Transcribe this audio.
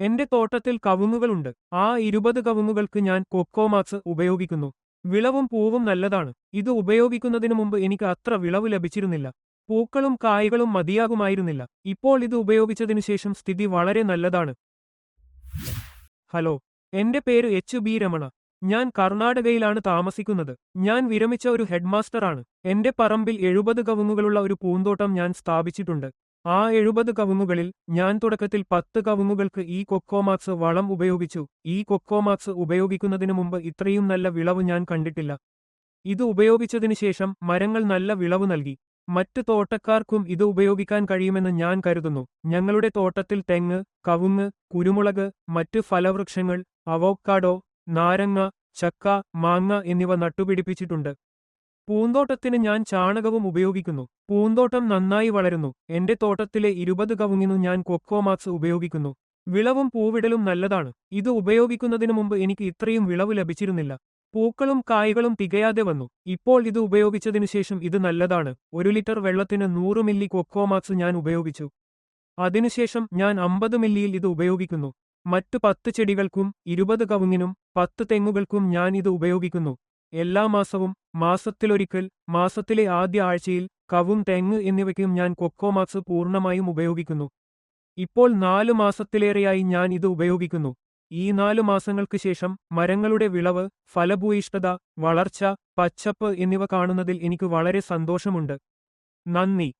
എന്റെ തോട്ടത്തിൽ കവുങ്ങുകളുണ്ട്. ആ ഇരുപത് കവുങ്ങുകൾക്ക് ഞാൻ കൊക്കോമാക്സ് ഉപയോഗിക്കുന്നു. വിളവും പൂവും നല്ലതാണ്. ഇത് ഉപയോഗിക്കുന്നതിനു മുമ്പ് എനിക്ക് അത്ര വിളവ് ലഭിച്ചിരുന്നില്ല. പൂക്കളും കായകളും മതിയാകുമായിരുന്നില്ല. ഇപ്പോൾ ഇത് ഉപയോഗിച്ചതിനു ശേഷം സ്ഥിതി വളരെ നല്ലതാണ്. ഹലോ എന്റെ പേര് എച്ച് ബി രമണ. ഞാൻ കർണാടകയിലാണ് താമസിക്കുന്നത്. ഞാൻ വിരമിച്ച ഒരു ഹെഡ്മാസ്റ്ററാണ്. എന്റെ പറമ്പിൽ എഴുപത് കവുങ്ങുകളുള്ള ഒരു പൂന്തോട്ടം ഞാൻ സ്ഥാപിച്ചിട്ടുണ്ട്. ആ എഴുപത് കവുമുകളിൽ ഞാൻ തുടക്കത്തിൽ പത്ത് കവുമുകൾക്ക് ഈ കൊക്കോമാക്സ് വളം ഉപയോഗിച്ചു. ഈ കൊക്കോമാക്സ് ഉപയോഗിക്കുന്നതിനു മുമ്പ് ഇത്രയും നല്ല വിളവ് ഞാൻ കണ്ടിട്ടില്ല. ഇത് ഉപയോഗിച്ചതിനു ശേഷം മരങ്ങൾ നല്ല വിളവ് നൽകി. മറ്റ് തോട്ടക്കാർക്കും ഇത് ഉപയോഗിക്കാൻ കഴിയുമെന്ന് ഞാൻ കരുതുന്നു. ഞങ്ങളുടെ തോട്ടത്തിൽ തെങ്ങ് കവുങ്ങ് കുരുമുളക് മറ്റ് ഫലവൃക്ഷങ്ങൾ അവോക്കാഡോ നാരങ്ങ ചക്ക മാങ്ങ എന്നിവ നട്ടുപിടിപ്പിച്ചിട്ടുണ്ട്. പൂന്തോട്ടത്തിന് ഞാൻ ചാണകവും ഉപയോഗിക്കുന്നു. പൂന്തോട്ടം നന്നായി വളരുന്നു. എന്റെ തോട്ടത്തിലെ ഇരുപത് കവുങ്ങിനു ഞാൻ കൊക്കോമാക്സ് ഉപയോഗിക്കുന്നു. വിളവും പൂവിടലും നല്ലതാണ്. ഇത് ഉപയോഗിക്കുന്നതിനു മുമ്പ് എനിക്ക് ഇത്രയും വിളവ് ലഭിച്ചിരുന്നില്ല. പൂക്കളും കായകളും തികയാതെ വന്നു. ഇപ്പോൾ ഇത് ഉപയോഗിച്ചതിനു ശേഷം ഇത് നല്ലതാണ്. ഒരു ലിറ്റർ വെള്ളത്തിന് നൂറ് മില്ലി കൊക്കോമാക്സ് ഞാൻ ഉപയോഗിച്ചു. അതിനുശേഷം ഞാൻ അമ്പത് മില്ലിയിൽ ഇത് ഉപയോഗിക്കുന്നു. മറ്റു പത്ത് ചെടികൾക്കും ഇരുപത് കവുങ്ങിനും പത്ത് തെങ്ങുകൾക്കും ഞാൻ ഇത് ഉപയോഗിക്കുന്നു. എല്ലാ മാസവും മാസത്തിലൊരിക്കൽ മാസത്തിലെ ആദ്യ ആഴ്ചയിൽ കവും തെങ്ങ് എന്നിവയ്ക്കും ഞാൻ കൊക്കോമാക്സ് പൂർണമായും ഉപയോഗിക്കുന്നു. ഇപ്പോൾ നാലു മാസത്തിലേറെയായി ഞാൻ ഇത് ഉപയോഗിക്കുന്നു. ഈ നാലു മാസങ്ങൾക്ക് ശേഷം മരങ്ങളുടെ വിളവ് ഫലഭൂയിഷ്ഠത വളർച്ച പച്ചപ്പ് എന്നിവ കാണുന്നതിൽ എനിക്ക് വളരെ സന്തോഷമുണ്ട്. നന്ദി.